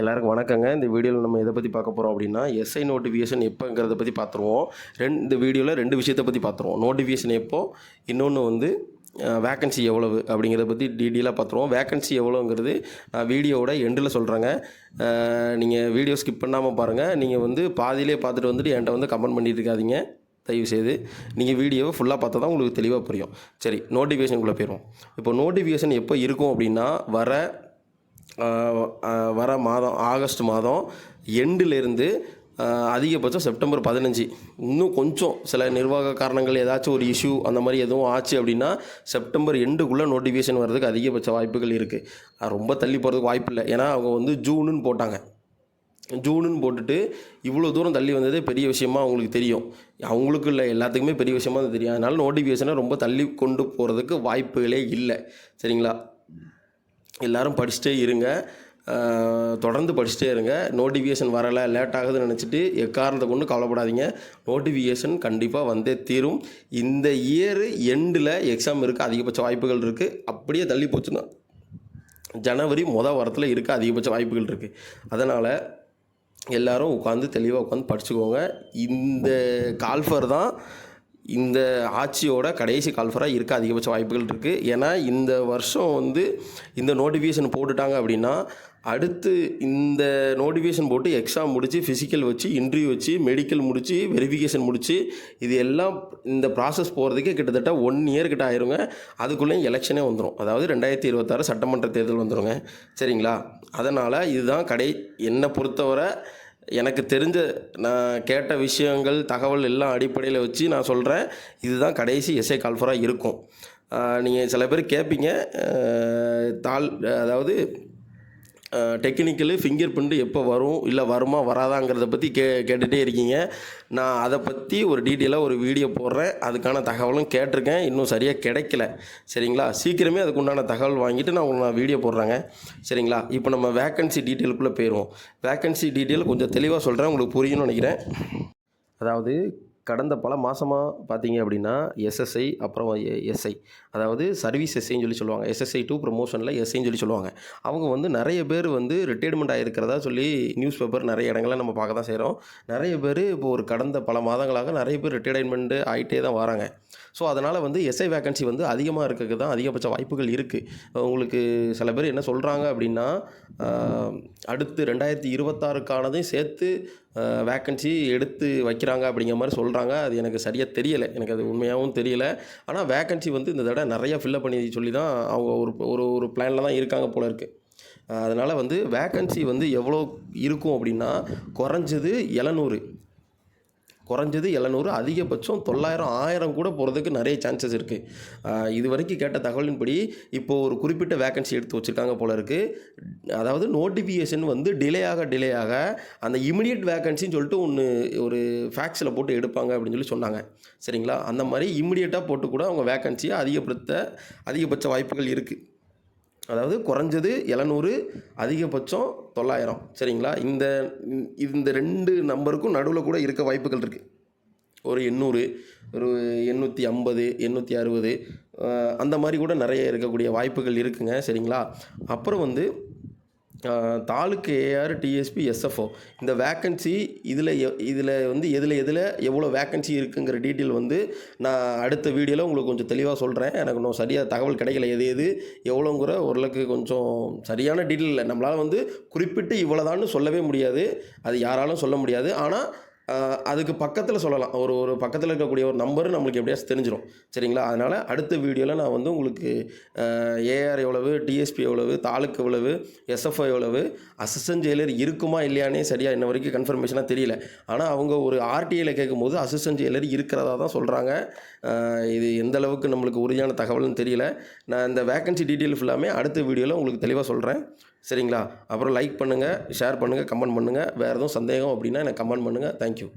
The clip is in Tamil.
எல்லாருக்கும் வணக்கங்க. இந்த வீடியோவில் நம்ம எதை பற்றி பார்க்க போகிறோம் அப்படின்னா எஸ்ஐ நோட்டிஃபிகேஷன் எப்போங்கிறத பற்றி பார்த்துருவோம். ரெண்டு இந்த வீடியோவில் ரெண்டு விஷயத்தை பற்றி பார்த்துருவோம். நோட்டிஃபிகேஷன் எப்போ இன்னொன்று வந்து வேக்கன்சி எவ்வளவு அப்படிங்கிறத பற்றி டீட்டெயிலாக பார்த்துருவோம். வேக்கன்சி எவ்வளோங்கிறது நான் வீடியோவோட எண்டில் சொல்கிறேங்க நீங்கள் வீடியோ ஸ்கிப் பண்ணாமல் பாருங்கள் நீங்கள் வந்து பாதியிலே பார்த்துட்டு வந்துட்டு என்கிட்ட வந்து கமெண்ட் பண்ணிட்டு இருக்காதீங்க. தயவுசெய்து. நீங்கள் வீடியோவை ஃபுல்லாக பார்த்தா தான் உங்களுக்கு தெளிவாக புரியும். சரி நோட்டிஃபிகேஷனுக்குள்ளே போயிடும் இப்போ நோட்டிஃபிகேஷன் எப்போ இருக்கும் அப்படின்னா வர வர மாதம் ஆகஸ்ட் மாதம் எண்டுலேருந்து அதிகபட்சம் செப்டம்பர் பதினஞ்சு. இன்னும் கொஞ்சம் சில நிர்வாக காரணங்கள் ஏதாச்சும் ஒரு இஷ்யூ அந்த மாதிரி எதுவும் ஆச்சு அப்படின்னா செப்டம்பர் எண்டுக்குள்ளே நோட்டிஃபிகேஷன் வர்றதுக்கு அதிகபட்ச வாய்ப்புகள் இருக்குது ரொம்ப தள்ளி போகிறதுக்கு வாய்ப்பு இல்லை. ஏன்னா அவங்க வந்து ஜூனுன்னு போட்டாங்க. ஜூனுன்னு போட்டுட்டு இவ்வளோ தூரம் தள்ளி வந்ததே பெரிய விஷயமா அவங்களுக்கு தெரியும். அவங்களுக்கு இல்லை எல்லாத்துக்குமே பெரிய விஷயமா தெரியும். அதனால் நோட்டிஃபிகேஷனை ரொம்ப தள்ளி கொண்டு போகிறதுக்கு வாய்ப்புகளே இல்லை. சரிங்களா? எல்லோரும் படிச்சுட்டே இருங்க. தொடர்ந்து படிச்சுட்டே இருங்க. நோட்டிஃபிகேஷன் வரலை லேட் ஆகுதுன்னு நினச்சிட்டு எக்காரணத்தை கொண்டு கவலைப்படாதீங்க. நோட்டிஃபிகேஷன் கண்டிப்பாக வந்தே தீரும். இந்த இயர் எண்டில் எக்ஸாம் இருக்க அதிகபட்ச வாய்ப்புகள் இருக்குது அப்படியே தள்ளி போச்சுன்னா ஜனவரி மொதல் வாரத்தில் இருக்க அதிகபட்ச வாய்ப்புகள் இருக்குது அதனால் எல்லோரும் உட்காந்து தெளிவாக உட்காந்து படிச்சுக்கோங்க. இந்த கால்ஃபர் தான் இந்த ஆட்சியோட கடைசி கால்ஃபராக இருக்க அதிகபட்ச வாய்ப்புகள் இருக்குது ஏன்னா இந்த வருஷம் வந்து இந்த நோட்டிஃபிகேஷன் போட்டுட்டாங்க அப்படின்னா அடுத்து இந்த நோட்டிஃபிகேஷன் போட்டு எக்ஸாம் முடித்து ஃபிசிக்கல் வச்சு இன்டர்வியூ வச்சு மெடிக்கல் முடித்து வெரிஃபிகேஷன் முடித்து இது எல்லாம் இந்த ப்ராசஸ் போகிறதுக்கே கிட்டத்தட்ட ஒன் இயர் கிட்ட ஆயிருங்க. அதுக்குள்ளேயும் எலெக்ஷனே வந்துடும் அதாவது ரெண்டாயிரத்தி இருபத்தாறு சட்டமன்ற தேர்தல் வந்துருங்க. சரிங்களா? அதனால் இதுதான் கடை என்னை பொறுத்தவரை எனக்கு தெரிஞ்ச நான் கேட்ட விஷயங்கள் தகவல் எல்லாம் அடிப்படையில் வச்சு நான் சொல்கிறேன் இதுதான் கடைசி எஸ்ஐ கால்ஃபராக இருக்கும். நீங்கள் சில பேர் கேட்பீங்க ஆஹ் தாள் அதாவது டெக்னிக்கலு ஃபிங்கர் பிரிண்ட் எப்போ வரும் இல்லை வருமா வராதாங்கிறத பற்றி கே கேட்டுகிட்டே இருக்கீங்க. நான் அதை பற்றி ஒரு டீட்டெயிலாக ஒரு வீடியோ போடுறேன். அதுக்கான தகவலும் கேட்டிருக்கேன். இன்னும் சரியாக கிடைக்கல. சரிங்களா? சீக்கிரமே அதுக்கு உண்டான தகவல் வாங்கிட்டு நான் உங்களுக்கு நான் வீடியோ போடுறேங்க. சரிங்களா? இப்போ நம்ம வேக்கன்சி டீட்டெயிலுக்குள்ளே போயிடுவோம். வேக்கன்சி டீட்டெயில் கொஞ்சம் தெளிவாக சொல்கிறேன் உங்களுக்கு புரியும்னு நினைக்கிறேன். அதாவது கடந்த பல மாதமாக பார்த்தீங்க அப்படின்னா எஸ்எஸ்ஐ அப்புறம் எஸ்ஐ அதாவது சர்வீஸ் எஸ்ஐன்னு சொல்லி சொல்லுவாங்க. எஸ்எஸ்ஐ டூ ப்ரொமோஷனில் எஸ்ஐன்னு சொல்லி சொல்லுவாங்க. அவங்க வந்து நிறைய பேர் வந்து ரிட்டையர்மெண்ட் ஆகிருக்கிறதா சொல்லி நியூஸ் பேப்பர் நிறைய இடங்களில் நம்ம பார்க்க தான் செய்கிறோம் நிறைய பேர் இப்போ ஒரு கடந்த பல மாதங்களாக நிறைய பேர் ரிட்டையர்மெண்ட்டு ஆகிட்டே தான் வராங்க. ஸோ அதனால் வந்து எஸ்ஐ வேகன்சி வந்து அதிகமாக இருக்கிறதுக்கு தான் அதிகபட்ச வாய்ப்புகள் இருக்குது உங்களுக்கு சில பேர் என்ன சொல்கிறாங்க அப்படின்னா அடுத்து ரெண்டாயிரத்தி இருபத்தாறுக்கானதையும் சேர்த்து வேக்கன்சி எடுத்து வைக்கிறாங்க அப்படிங்கிற மாதிரி சொல்கிறாங்க அது எனக்கு சரியாக தெரியலை. எனக்கு அது உண்மையாகவும் தெரியல. ஆனால் வேக்கன்சி வந்து இந்த தடவை நிறையா ஃபில்லப் பண்ணி சொல்லி தான் அவங்க ஒரு ஒரு ஒரு பிளானில் தான் இருக்காங்க போல இருக்குது அதனால் வந்து வேக்கன்சி வந்து எவ்வளோ இருக்கும் அப்படின்னா குறைஞ்சது எழுநூறு. குறைஞ்சது எழுநூறு அதிகபட்சம் தொள்ளாயிரம் ஆயிரம் கூட போகிறதுக்கு நிறைய சான்சஸ் இருக்குது இது வரைக்கும் கேட்ட தகவலின்படி இப்போது ஒரு குறிப்பிட்ட வேக்கன்சி எடுத்து வச்சுருக்காங்க போல இருக்குது அதாவது நோட்டிஃபிகேஷன் வந்து டிலே ஆக டிலே ஆக அந்த இமிடியட் வேக்கன்சின்னு சொல்லிட்டு ஒன்று ஒரு ஃபேக்ஸில் போட்டு எடுப்பாங்க அப்படின்னு சொல்லி சொன்னாங்க. சரிங்களா? அந்த மாதிரி இமிடியேட்டாக போட்டு கூட அவங்க வேக்கன்சியை அதிகப்படுத்த அதிகபட்ச வாய்ப்புகள் இருக்குது அதாவது குறைஞ்சது எழுநூறு அதிகபட்சம் தொள்ளாயிரம். சரிங்களா? இந்த இந்த ரெண்டு நம்பருக்கும் நடுவில் கூட இருக்க வாய்ப்புகள் இருக்குது ஒரு எண்ணூறு ஒரு எண்ணூற்றி ஐம்பது எண்ணூற்றி அறுபது அந்த மாதிரி கூட நிறைய இருக்கக்கூடிய வாய்ப்புகள் இருக்குங்க. சரிங்களா? அப்புறம் வந்து தாலுக்கு ஏஆர் டிஎஸ்பி எஸ்எஃப்ஓ இந்த வேக்கன்சி இதில் இதில் வந்து எதில் எதில் எவ்வளோ வேக்கன்சி இருக்குங்கிற டீட்டெயில் வந்து நான் அடுத்த வீடியோவில் உங்களுக்கு கொஞ்சம் தெளிவாக சொல்கிறேன் எனக்கு இன்னும் சரியாக தகவல் கிடைக்கல எது எது எவ்வளோங்கிற ஓரளவுக்கு கொஞ்சம் சரியான டீட்டெயில் இல்லை. நம்மளால் வந்து குறிப்பிட்டு இவ்வளோதான்னு சொல்லவே முடியாது. அது யாராலும் சொல்ல முடியாது. ஆனால் அதுக்கு பக்கத்தில் சொல்லலாம். ஒரு ஒரு பக்கத்தில் இருக்கக்கூடிய ஒரு நம்பர் நம்மளுக்கு எப்படியாச்சும் தெரிஞ்சிடும் சரிங்களா? அதனால் அடுத்த வீடியோவில் நான் வந்து உங்களுக்கு ஏஆர் எவ்வளவு டிஎஸ்பி எவ்வளவு தாலுக்கு எவ்வளவு எஸ்எஃப்ஐ எவ்வளவு அசிஸ்டன்ட் ஜெயிலர் இருக்குமா இல்லையானே சரியாக இன்ன வரைக்கும் கன்ஃபர்மேஷனாக தெரியல. ஆனால் அவங்க ஒரு ஆர்டிஐயில் கேட்கும்போது அசிஸ்டன்ட் ஜெயிலர் இருக்கிறதா தான் சொல்கிறாங்க இது எந்த அளவுக்கு நம்மளுக்கு உறுதியான தகவல்னு தெரியல. நான் இந்த வேக்கன்சி டீட்டெயில் ஃபுல்லாமே அடுத்த வீடியோவில் உங்களுக்கு தெளிவாக சொல்கிறேன் சரிங்களா? அப்புறம் லைக் பண்ணுங்கள் ஷேர் பண்ணுங்கள் கமெண்ட் பண்ணுங்கள் வேறு எதுவும் சந்தேகம் அப்படின்னா எனக்கு கமெண்ட் பண்ணுங்கள் தேங்க்யூ